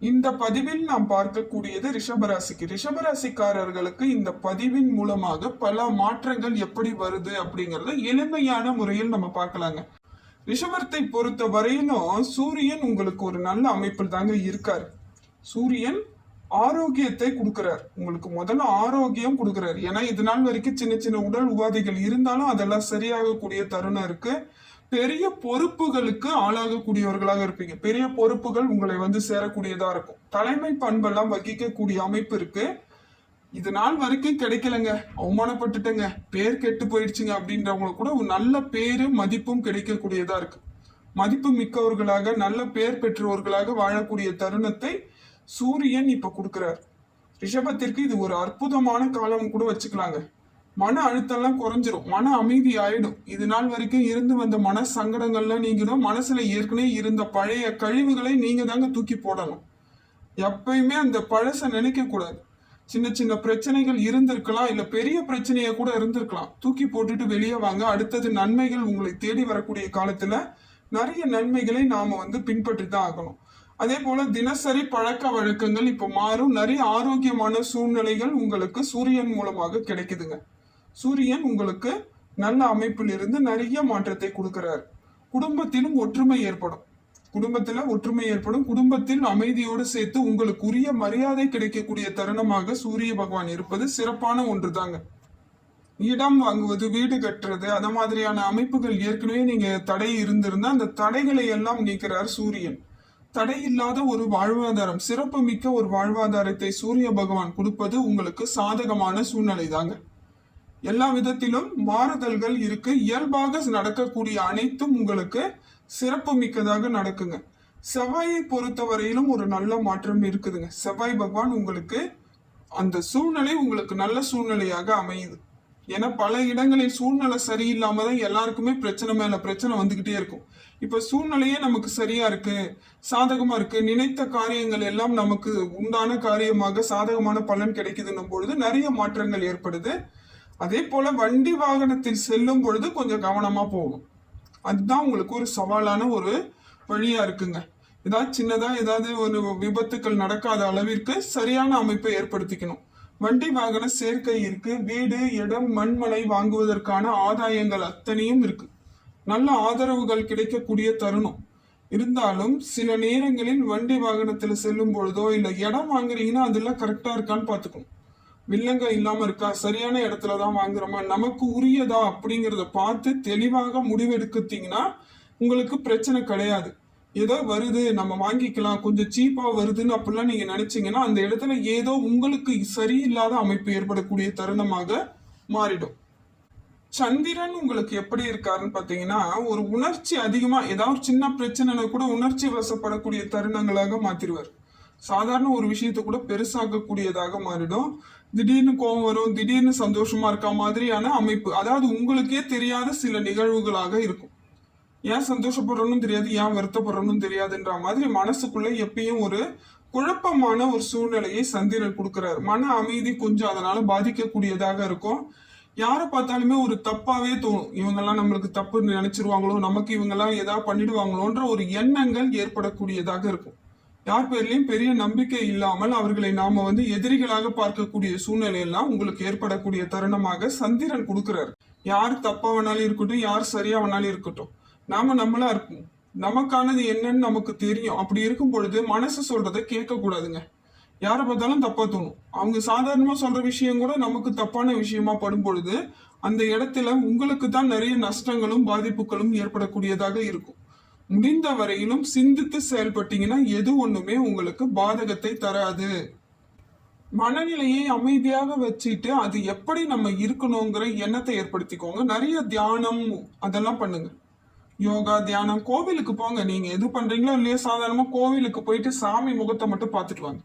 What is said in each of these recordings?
இந்த பதிவில் நாம் பார்க்கக்கூடியது ரிஷபராசிக்கு. ரிஷபராசிக்காரர்களுக்கு இந்த பதிவின் மூலமாக பல மாற்றங்கள் எப்படி வருது அப்படிங்கறத எளிமையான முறையில் நம்ம பார்க்கலாங்க. ரிஷபத்தை பொறுத்த வரையிலும் சூரியன் உங்களுக்கு ஒரு நல்ல அமைப்பில் தாங்க இருக்கார். சூரியன் ஆரோக்கியத்தை கொடுக்கிறார். உங்களுக்கு முதல்ல ஆரோக்கியம் கொடுக்கிறார். ஏன்னா இது நாள் வரைக்கும் சின்ன சின்ன உடல் உபாதைகள் இருந்தாலும் அதெல்லாம் சரியாகக்கூடிய தருணம் இருக்கு. பெரிய பொறுப்புகளுக்கு ஆளாகக்கூடியவர்களாக இருப்பீங்க. பெரிய பொறுப்புகள் உங்களை வந்து சேரக்கூடியதா இருக்கும். தலைமை பண்பெல்லாம் வகிக்கக்கூடிய அமைப்பு இருக்கு. இது நாள் வரைக்கும் கிடைக்கலங்க. அவமானப்பட்டுட்டேங்க. பேர் கெட்டு போயிடுச்சுங்க அப்படின்றவங்களுக்கு கூட ஒரு நல்ல பேரு மதிப்பும் கிடைக்கக்கூடியதா இருக்கு. மதிப்பு மிக்கவர்களாக நல்ல பேர் பெற்றவர்களாக வாழக்கூடிய தருணத்தை சூரியன் இப்ப கொடுக்கிறார். ரிஷபத்திற்கு இது ஒரு அற்புதமான காலம் கூட வச்சுக்கலாங்க. மன அழுத்தம்லாம் குறைஞ்சிரும். மன அமைதி ஆயிடும் இது நாள் வரைக்கும் இருந்து வந்த மன சங்கடங்கள்லாம் நீங்கிடும். மனசுல ஏற்கனவே இருந்த பழைய கழிவுகளை நீங்க தாங்க தூக்கி போடணும் எப்பயுமே அந்த பழச நினைக்க கூடாது. சின்ன சின்ன பிரச்சனைகள் இருந்திருக்கலாம். இல்ல பெரிய பிரச்சனையை கூட இருந்திருக்கலாம். தூக்கி போட்டுட்டு வெளியே வாங்க. அடுத்தது நன்மைகள் உங்களை தேடி வரக்கூடிய காலத்துல நிறைய நன்மைகளை நாம வந்து பின்பற்றி தான் ஆகணும். அதே போல தினசரி பழக்க வழக்கங்கள் இப்போ மாறும். நிறைய ஆரோக்கியமான சூழ்நிலைகள் உங்களுக்கு சூரியன் மூலமாக கிடைக்குதுங்க. சூரியன் உங்களுக்கு நல்ல அமைப்பிலிருந்து நிறைய மாற்றத்தை கொடுக்கிறார். குடும்பத்திலும் ஒற்றுமை ஏற்படும். குடும்பத்தில் ஒற்றுமை ஏற்படும். குடும்பத்தில் அமைதியோடு சேர்த்து உங்களுக்கு உரிய மரியாதை கிடைக்கக்கூடிய தருணமாக சூரிய பகவான் இருப்பது சிறப்பான ஒன்று தாங்க இடம் வாங்குவது வீடு கட்டுறது அந்த மாதிரியான அமைப்புகள் ஏற்கனவே நீங்க தடை இருந்திருந்தா அந்த தடைகளை எல்லாம் நீக்கிறார் சூரியன். தடை இல்லாத ஒரு வாழ்வாதாரம் சிறப்பு மிக்க ஒரு வாழ்வாதாரத்தை சூரிய பகவான் கொடுப்பது உங்களுக்கு சாதகமான சூழ்நிலை தாங்க எல்லா விதத்திலும் மாறுதல்கள் இருக்கு. இயல்பாக நடக்கக்கூடிய அனைத்தும் உங்களுக்கு சிறப்பு மிக்கதாக நடக்குங்க. செவ்வாயை பொறுத்தவரையிலும் ஒரு நல்ல மாற்றம் இருக்குதுங்க. செவ்வாய் பகவான் உங்களுக்கு அந்த சூழ்நிலை உங்களுக்கு நல்ல சூழ்நிலையாக அமையுது. ஏன்னா பல இடங்களில் சூழ்நிலை சரியில்லாம தான் எல்லாருக்குமே பிரச்சனை மேல பிரச்சனை வந்துகிட்டே இருக்கும். இப்ப சூழ்நிலையே நமக்கு சரியா இருக்கு சாதகமா இருக்கு. நினைத்த காரியங்கள் எல்லாம் நமக்கு உண்டான காரியமாக சாதகமான பலன் கிடைக்குதுன்னும் பொழுது நிறைய மாற்றங்கள் ஏற்படுது. அதே போல வண்டி வாகனத்தில் செல்லும் பொழுது கொஞ்சம் கவனமா போகணும். அதுதான் உங்களுக்கு ஒரு சவாலான ஒரு வழியா இருக்குங்க. ஏதாவது சின்னதா ஏதாவது ஒரு விபத்துக்கள் நடக்காத அளவிற்கு சரியான அமைப்பை ஏற்படுத்திக்கணும். வண்டி வாகன சேர்க்கை இருக்கு. வீடு இடம் மண்மனை வாங்குவதற்கான ஆதாயங்கள் அத்தனையும் இருக்கு. நல்ல ஆதரவுகள் கிடைக்கக்கூடிய தருணம். இருந்தாலும் சில நேரங்களில் வண்டி வாகனத்துல செல்லும் பொழுதோ இல்ல இடம் வாங்குறீங்கன்னா அதெல்லாம் கரெக்டா இருக்கான்னு பாத்துக்கணும் வில்லங்க இல்லாம இருக்கா? சரியான இடத்துல தான் வாங்குறோமா? நமக்கு உரியதா அப்படிங்கிறத பார்த்து தெளிவாக முடிவெடுக்கத்தீங்கன்னா உங்களுக்கு பிரச்சனை கிடையாது. ஏதோ வருது நம்ம வாங்கிக்கலாம் கொஞ்சம் சீப்பா வருதுன்னு அப்படிலாம் நீங்க நினைச்சீங்கன்னா அந்த இடத்துல ஏதோ உங்களுக்கு சரியில்லாத அமைப்பு ஏற்படக்கூடிய தருணமாக மாறிடும். சந்திரன் உங்களுக்கு எப்படி இருக்காருன்னு பாத்தீங்கன்னா ஒரு உணர்ச்சி அதிகமா ஏதாவது சின்ன பிரச்சனைனா கூட உணர்ச்சி வசப்படக்கூடிய தருணங்களாக மாத்திருவார். சாதாரண ஒரு விஷயத்த கூட பெருசாக்கக்கூடியதாக மாறிடும். திடீர்னு கோபம் வரும் திடீர்னு சந்தோஷமா இருக்க மாதிரியான அமைப்பு. அதாவது உங்களுக்கே தெரியாத சில நிகழ்வுகளாக இருக்கும். ஏன் சந்தோஷப்படுறோன்னு தெரியாது ஏன் வருத்தப்படுறோன்னு தெரியாதுன்ற மாதிரி மனசுக்குள்ள எப்பயும் ஒரு குழப்பமான ஒரு சூழ்நிலையை சந்திரன் கொடுக்குறாரு. மன அமைதி கொஞ்சம் அதனால பாதிக்கக்கூடியதாக இருக்கும். யாரை பார்த்தாலுமே ஒரு தப்பாவே தோணும். இவங்கெல்லாம் நம்மளுக்கு தப்பு நினைச்சிருவாங்களோ நமக்கு இவங்கெல்லாம் ஏதாவது பண்ணிடுவாங்களோன்ற ஒரு எண்ணங்கள் ஏற்படக்கூடியதாக இருக்கும். யார் பேர்லயும் பெரிய நம்பிக்கை இல்லாமல் அவர்களை நாம வந்து எதிரிகளாக பார்க்கக்கூடிய சூழ்நிலையெல்லாம் உங்களுக்கு ஏற்படக்கூடிய தருணமாக சந்திரன் கொடுக்கிறார். யார் தப்பா வேணாலும் இருக்கட்டும் யார் சரியா வேணாலும் இருக்கட்டும். நாம நம்மளா இருக்கும் நமக்கானது என்னன்னு நமக்கு தெரியும். அப்படி இருக்கும் பொழுது மனசு சொல்றதை கேட்க கூடாதுங்க யாரை பார்த்தாலும் தப்பா தோணும். அவங்க சாதாரணமா சொல்ற விஷயம் கூட நமக்கு தப்பான விஷயமா படும் பொழுது அந்த இடத்துல உங்களுக்கு தான் நிறைய நஷ்டங்களும் பாதிப்புகளும் ஏற்படக்கூடியதாக இருக்கும். முடிந்த வரையிலும் சிந்தித்து செயல்பட்டீங்கன்னா எது ஒண்ணுமே உங்களுக்கு பாதகத்தை தராது. மனநிலையை அமைதியாக வச்சுட்டு அது எப்படி நம்ம இருக்கணுங்கிற எண்ணத்தை ஏற்படுத்திக்கோங்க. நிறைய தியானம் அதெல்லாம் பண்ணுங்க. யோகா தியானம் கோவிலுக்கு போங்க. நீங்க எது பண்றீங்களோ இல்லையோ சாதாரணமா கோவிலுக்கு போயிட்டு சாமி முகத்தை மட்டும் பார்த்துட்டு வாங்க.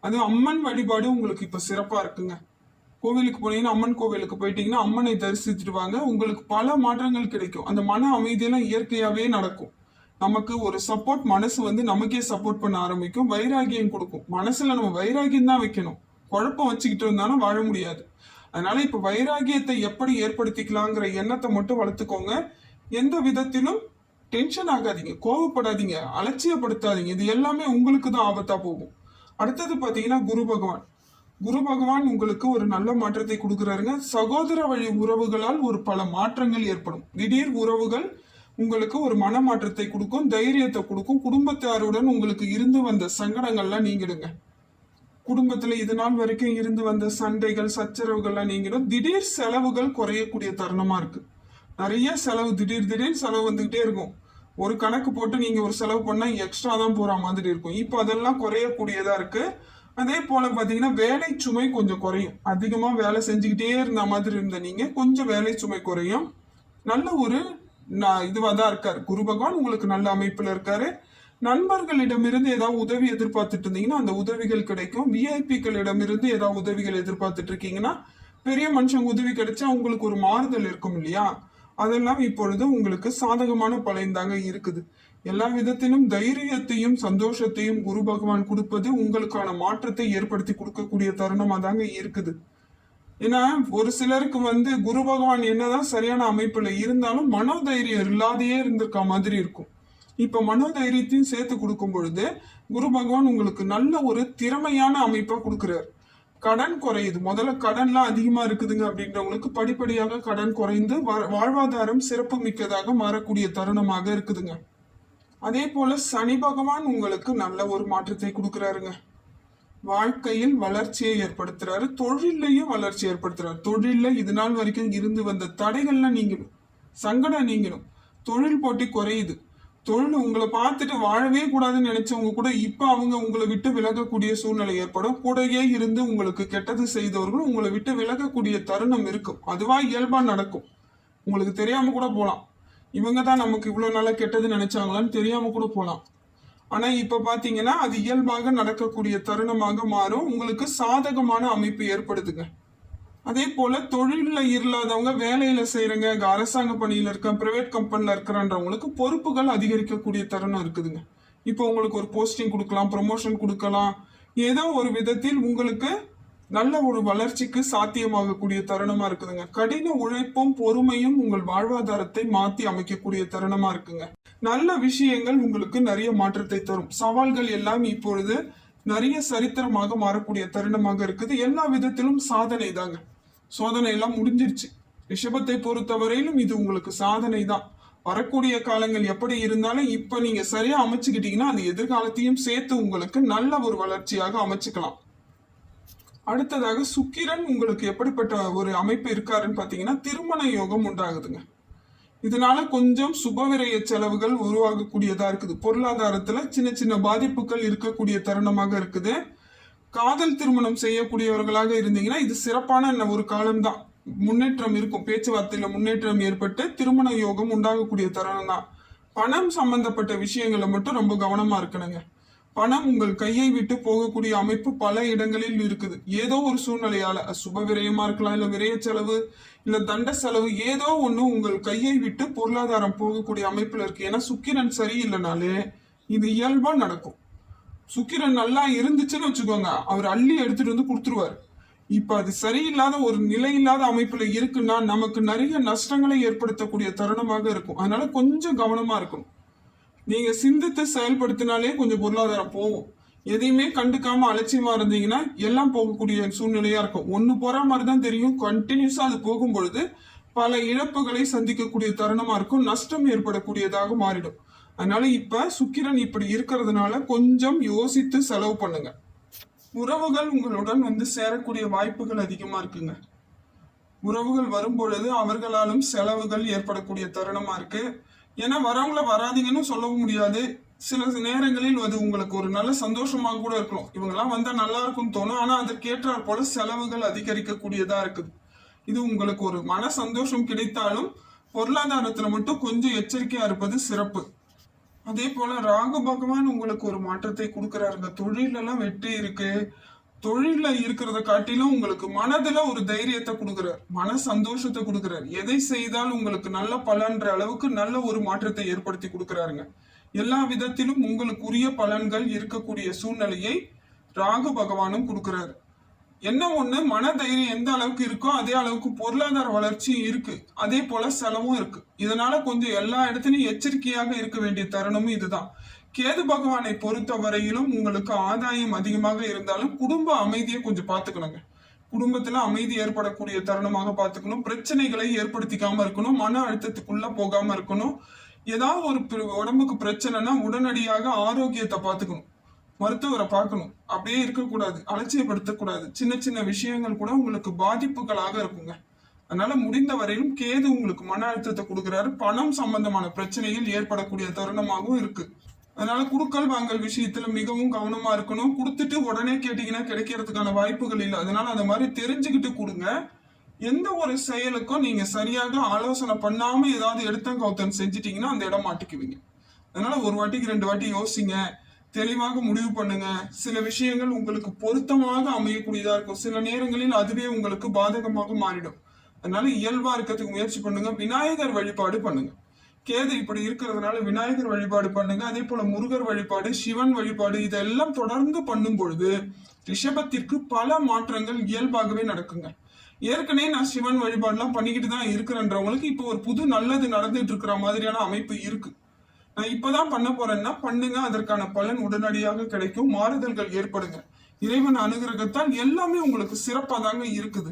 அது அம்மன் வழிபாடு உங்களுக்கு இப்ப சிறப்பா இருக்குங்க. கோவிலுக்கு போனீங்கன்னா அம்மன் கோவிலுக்கு போயிட்டீங்கன்னா அம்மனை தரிசித்துட்டு வாங்க. உங்களுக்கு பல மாற்றங்கள் கிடைக்கும். அந்த மன அமைதியெல்லாம் இயற்கையாவே நடக்கும். நமக்கு ஒரு சப்போர்ட் மனசு வந்து நமக்கே சப்போர்ட் பண்ண ஆரம்பிக்கும். வைராகியம் கொடுக்கும். மனசுல நம்ம வைராகியம் தான் வைக்கணும். குழப்பம் வச்சுக்கிட்டு இருந்தாலும் வாழ முடியாது. அதனால இப்ப வைராகியத்தை எப்படி ஏற்படுத்திக்கலாங்கிற எண்ணத்தை மட்டும் வளர்த்துக்கோங்க. எந்த விதத்திலும் டென்ஷன் ஆகாதீங்க. கோவப்படாதீங்க. அலட்சியப்படுத்தாதீங்க. இது எல்லாமே உங்களுக்கு தான் ஆபத்தா போகும். அடுத்தது பாத்தீங்கன்னா குரு பகவான். குரு பகவான் உங்களுக்கு ஒரு நல்ல மாற்றத்தை கொடுக்குறாருங்க. சகோதர வழி உறவுகளால் ஒரு பல மாற்றங்கள் ஏற்படும். திடீர் உறவுகள் உங்களுக்கு ஒரு மனமாற்றத்தை கொடுக்கும் தைரியத்தை கொடுக்கும். குடும்பத்தாருடன் உங்களுக்கு இருந்து வந்த சங்கடங்கள்லாம் நீங்கிடுங்க. குடும்பத்தில் இது நாள் வரைக்கும் இருந்து வந்த சண்டைகள் சச்சரவுகள்லாம் நீங்கிடும். திடீர் செலவுகள் குறையக்கூடிய தருணமாக இருக்குது நிறைய செலவு திடீர் திடீர் செலவு வந்துக்கிட்டே இருக்கும். ஒரு கணக்கு போட்டு நீங்கள் ஒரு செலவு பண்ணால் எக்ஸ்ட்ரா தான் போகிற மாதிரி இருக்கும். இப்போ அதெல்லாம் குறையக்கூடியதாக இருக்குது அதே போல் பார்த்தீங்கன்னா வேலை சுமை கொஞ்சம் குறையும். அதிகமாக வேலை செஞ்சுக்கிட்டே இருந்த மாதிரி இருந்த நீங்கள் கொஞ்சம் வேலை சுமை குறையும். நல்ல ஒரு நான் இதுவா தான் இருக்காரு. குரு பகவான் உங்களுக்கு நல்ல அமைப்புல இருக்காரு. நண்பர்களிடமிருந்து ஏதாவது உதவி எதிர்பார்த்துட்டு இருந்தீங்கன்னா அந்த உதவிகள் கிடைக்கும். விஐபிக்களிடமிருந்து ஏதாவது உதவிகள் எதிர்பார்த்துட்டு இருக்கீங்கன்னா பெரிய மனுஷங்க உதவி கிடைச்சா உங்களுக்கு ஒரு மாறுதல் இருக்கும் இல்லையா? அதெல்லாம் இப்பொழுது உங்களுக்கு சாதகமான பலன்தாங்க இருக்குது. எல்லா விதத்திலும் தைரியத்தையும் சந்தோஷத்தையும் குரு பகவான் கொடுப்பது உங்களுக்கான மாற்றத்தை ஏற்படுத்தி கொடுக்கக்கூடிய தருணமாக தாங்க இருக்குது. ஏன்னா ஒரு சிலருக்கு வந்து குரு பகவான் என்னதான் சரியான அமைப்புல இருந்தாலும் மனோதைரியம் இல்லாதையே இருந்திருக்க மாதிரி இருக்கும். இப்ப மனோதைரியத்தையும் சேர்த்து கொடுக்கும் பொழுது குரு பகவான் உங்களுக்கு நல்ல ஒரு திறமையான அமைப்பா கொடுக்குறாரு. கடன் குறையுது. முதல்ல கடன்லாம் அதிகமா இருக்குதுங்க அப்படின்றவங்களுக்கு படிப்படியாக கடன் குறைந்து வாழ்வாதாரம் சிறப்பு மிக்கதாக மாறக்கூடிய தருணமாக இருக்குதுங்க. அதே போல சனி பகவான் உங்களுக்கு நல்ல ஒரு மாற்றத்தை கொடுக்குறாருங்க. வாழ்க்கையில் வளர்ச்சியை ஏற்படுத்துறாரு தொழிலையும் வளர்ச்சி ஏற்படுத்துறாரு. தொழிலில் இது நாள் வரைக்கும் இருந்து வந்த தடைகள்லாம் நீங்கிடும். சங்கடம் நீங்கிடும். தொழில் போட்டி குறையுது. தொழில் உங்களை பார்த்துட்டு வாழவே கூடாதுன்னு நினைச்சவங்க கூட இப்ப அவங்க உங்களை விட்டு விலகக்கூடிய சூழ்நிலை ஏற்படும். கூடயே இருந்து உங்களுக்கு கெட்டது செய்தவர்கள் உங்களை விட்டு விலகக்கூடிய தருணம் இருக்கும். அதுவா இயல்பா நடக்கும். உங்களுக்கு தெரியாம கூட போலாம். இவங்க தான் நமக்கு இவ்வளவு நாளா கெட்டது நினைச்சாங்களான்னு தெரியாம கூட போலாம். ஆனா இப்ப பாத்தீங்கன்னா அது இயல்பாக நடக்கக்கூடிய தருணமாக மாறும். உங்களுக்கு சாதகமான அமைப்பு ஏற்படுதுங்க. அதே போல தொழிலில் இல்லாதவங்க வேலையில செய்யறங்க இங்க அரசாங்க பணியில இருக்க பிரைவேட் கம்பெனில இருக்கிறன்றவங்களுக்கு பொறுப்புகள் அதிகரிக்கக்கூடிய தருணம் இருக்குதுங்க. இப்போ உங்களுக்கு ஒரு போஸ்டிங் கொடுக்கலாம் ப்ரொமோஷன் கொடுக்கலாம். ஏதோ ஒரு விதத்தில் உங்களுக்கு நல்ல ஒரு வளர்ச்சிக்கு சாத்தியமாகக்கூடிய தருணமா இருக்குதுங்க. கடின உழைப்பும் பொறுமையும் உங்கள் வாழ்வாதாரத்தை மாற்றி அமைக்கக்கூடிய தருணமா இருக்குங்க. நல்ல விஷயங்கள் உங்களுக்கு நிறைய மாற்றத்தை தரும். சவால்கள் எல்லாம் இப்பொழுது நிறைய சரித்திரமாக மாறக்கூடிய தருணமாக இருக்குது. எல்லா விதத்திலும் சாதனை தாங்க. சோதனை எல்லாம் முடிஞ்சிருச்சு. ரிஷபத்தை பொறுத்தவரையிலும் இது உங்களுக்கு சாதனை தான். வரக்கூடிய காலங்கள் எப்படி இருந்தாலும் இப்ப நீங்க சரியா அமைச்சுக்கிட்டீங்கன்னா அந்த எதிர்காலத்தையும் சேர்த்து உங்களுக்கு நல்ல ஒரு வளர்ச்சியாக அமைச்சுக்கலாம். அடுத்ததாக சுக்கிரன் உங்களுக்கு எப்படிப்பட்ட ஒரு அமைப்பு இருக்காருன்னு பாத்தீங்கன்னா திருமண யோகம் உண்டாகுதுங்க. இதனால கொஞ்சம் சுபவிரய செலவுகள் உருவாகக்கூடியதா இருக்குது. பொருளாதாரத்துல சின்ன சின்ன பாதிப்புகள் இருக்கக்கூடிய தருணமாக இருக்குது. காதல் திருமணம் செய்யக்கூடியவர்களாக இருந்தீங்கன்னா இது சிறப்பான ஒரு காலம்தான். முன்னேற்றம் இருக்கும். பேச்சுவார்த்தையில முன்னேற்றம் ஏற்பட்டு திருமண யோகம் உண்டாகக்கூடிய தருணம் தான் பணம் சம்பந்தப்பட்ட விஷயங்களை மட்டும் ரொம்ப கவனமா இருக்கணுங்க. பணம் உங்கள் கையை விட்டு போகக்கூடிய அமைப்பு பல இடங்களில் இருக்குது. ஏதோ ஒரு சூழ்நிலையால சுப விரயமா இருக்கலாம் இல்ல விரய செலவு இல்ல தண்ட செலவு ஏதோ ஒண்ணு உங்கள் கையை விட்டு பொருளாதாரம் போகக்கூடிய அமைப்புல இருக்கு. ஏன்னா சுக்கிரன் சரியில்லைனாலே இது இயல்பா நடக்கும். சுக்கிரன் நல்லா இருந்துச்சுன்னு வச்சுக்கோங்க. அவர் அள்ளி எடுத்துட்டு வந்து கொடுத்துருவாரு. இப்ப அது சரியில்லாத ஒரு நிலையில்லாத அமைப்புல இருக்குன்னா நமக்கு நிறைய நஷ்டங்களை ஏற்படுத்தக்கூடிய தருணமாக இருக்கும். அதனால கொஞ்சம் கவனமா இருக்கணும். நீங்க சிந்தித்து செயல்படுத்தினாலே கொஞ்சம் பொருளாதாரம் போகும். எதையுமே கண்டுக்காம அலட்சியமா இருந்தீங்கன்னா எல்லாம் போகக்கூடிய சூழ்நிலையா இருக்கும். ஒண்ணு போற மாதிரி தான் தெரியும் கண்டினியூஸா அது போகும் பொழுது பல இழப்புகளை சந்திக்கக்கூடிய தருணமா இருக்கும். நஷ்டம் ஏற்படக்கூடியதாக மாறிடும். அதனால இப்ப சுக்கிரன் இப்படி இருக்கிறதுனால கொஞ்சம் யோசித்து செலவு பண்ணுங்க. உறவுகள் உங்களுடன் வந்து சேரக்கூடிய வாய்ப்புகள் அதிகமா இருக்குங்க. உறவுகள் வரும்பொழுது அவர்களாலும் செலவுகள் ஏற்படக்கூடிய தருணமா இருக்கு. ஏன்னா வரவங்கள வராதிங்கன்னு சொல்லவும் முடியாது. சில நேரங்களில் அது உங்களுக்கு ஒரு நல்ல சந்தோஷமாக கூட இருக்கும். இவங்கெல்லாம் வந்தால் நல்லா இருக்கும்னு தோணும். ஆனால் அதற்கேற்றாற் போல செலவுகள் அதிகரிக்கக்கூடியதாக இருக்குது. இது உங்களுக்கு ஒரு மன சந்தோஷம் கிடைத்தாலும் பொருளாதாரத்தில் மட்டும் கொஞ்சம் எச்சரிக்கையாக இருப்பது சிறப்பு. அதே போல ராகு பகவான் உங்களுக்கு ஒரு மாற்றத்தை கொடுக்குறாருங்க தொழிலெல்லாம் வெற்றி இருக்கு. தொழில இருக்கிறத காட்டிலும் உங்களுக்கு மனதுல ஒரு தைரியத்தை கொடுக்குறார். மன சந்தோஷத்தை கொடுக்குறார். எதை செய்தால் உங்களுக்கு நல்ல பலன்ற அளவுக்கு நல்ல ஒரு மாற்றத்தை ஏற்படுத்தி கொடுக்குறாருங்க. எல்லா விதத்திலும் உங்களுக்குரிய பலன்கள் இருக்கக்கூடிய சூழ்நிலையை ராகு பகவானும் கொடுக்குறாரு. என்ன ஒண்ணு? மன தைரியம் எந்த அளவுக்கு இருக்கோ அதே அளவுக்கு பொருளாதார வளர்ச்சியும் இருக்கு. அதே போல செலவும் இருக்கு. இதனால கொஞ்சம் எல்லா இடத்துலயும் எச்சரிக்கையாக இருக்க வேண்டிய தருணமும் இதுதான். கேது பகவானை பொறுத்த வரையிலும் உங்களுக்கு ஆதாயம் அதிகமாக இருந்தாலும் குடும்ப அமைதியை கொஞ்சம் பார்த்துக்கணுங்க. குடும்பத்துல அமைதி ஏற்படக்கூடிய தருணமாக பார்த்துக்கணும். பிரச்சனைகளை ஏற்படுத்திக்காம இருக்கணும். மன அழுத்தத்துக்குள்ள போகாம இருக்கணும். ஏதாவது ஒரு உடம்புக்கு பிரச்சனைனா உடனடியாக ஆரோக்கியத்தை பார்த்துக்கணும். மருத்துவரை பார்க்கணும். அப்படியே இருக்கக்கூடாது. அலட்சியப்படுத்தக்கூடாது. சின்ன சின்ன விஷயங்கள் கூட உங்களுக்கு பாதிப்புகளாக இருக்குங்க. அதனால முடிந்த வரையிலும் கேது உங்களுக்கு மன அழுத்தத்தை கொடுக்குறாரு. பணம் சம்பந்தமான பிரச்சனைகள் ஏற்படக்கூடிய தருணமாகவும் இருக்கு. அதனால குடுக்கல் வாங்கல் விஷயத்துல மிகவும் கவனமா இருக்கணும். கொடுத்துட்டு உடனே கேட்டீங்கன்னா கிடைக்கிறதுக்கான வாய்ப்புகள் இல்லை. அதனால அந்த மாதிரி தெரிஞ்சுக்கிட்டு கொடுங்க. எந்த ஒரு செயலுக்கும் நீங்க சரியாக ஆலோசனை பண்ணாம ஏதாவது எடுத்தம் கவுத்தன் செஞ்சிட்டீங்கன்னா அந்த இடம் மாட்டிக்குவீங்க. அதனால ஒரு வாட்டிக்கு ரெண்டு வாட்டி யோசிங்க. தெளிவாக முடிவு பண்ணுங்க. சில விஷயங்கள் உங்களுக்கு பொருத்தமாக அமையக்கூடியதா இருக்கும். சில நேரங்களில் அதுவே உங்களுக்கு பாதகமாக மாறிடும். அதனால இயல்பா இருக்கிறதுக்கு முயற்சி பண்ணுங்க. விநாயகர் வழிபாடு பண்ணுங்க. கேது இப்படி இருக்கிறதுனால விநாயகர் வழிபாடு பண்ணுங்க அதே போல முருகர் வழிபாடு சிவன் வழிபாடு இதெல்லாம் தொடர்ந்து பண்ணும் பொழுது ரிஷபத்திற்கு பல மாற்றங்கள் இயல்பாகவே நடக்குங்க. ஏற்கனவே நான் சிவன் வழிபாடுலாம் பண்ணிக்கிட்டு தான் இருக்கிறேன்றவங்களுக்கு இப்போ ஒரு புது நல்லது நடந்துட்டு இருக்கிற மாதிரியான அமைப்பு இருக்கு. நான் இப்பதான் பண்ண போறேன்னா பண்ணுங்க அதற்கான பலன் உடனடியாக கிடைக்கும் மாறுதல்கள் ஏற்படுங்க. இறைவன் அனுகிரகத்தால் எல்லாமே உங்களுக்கு சிறப்பாக தாங்க இருக்குது.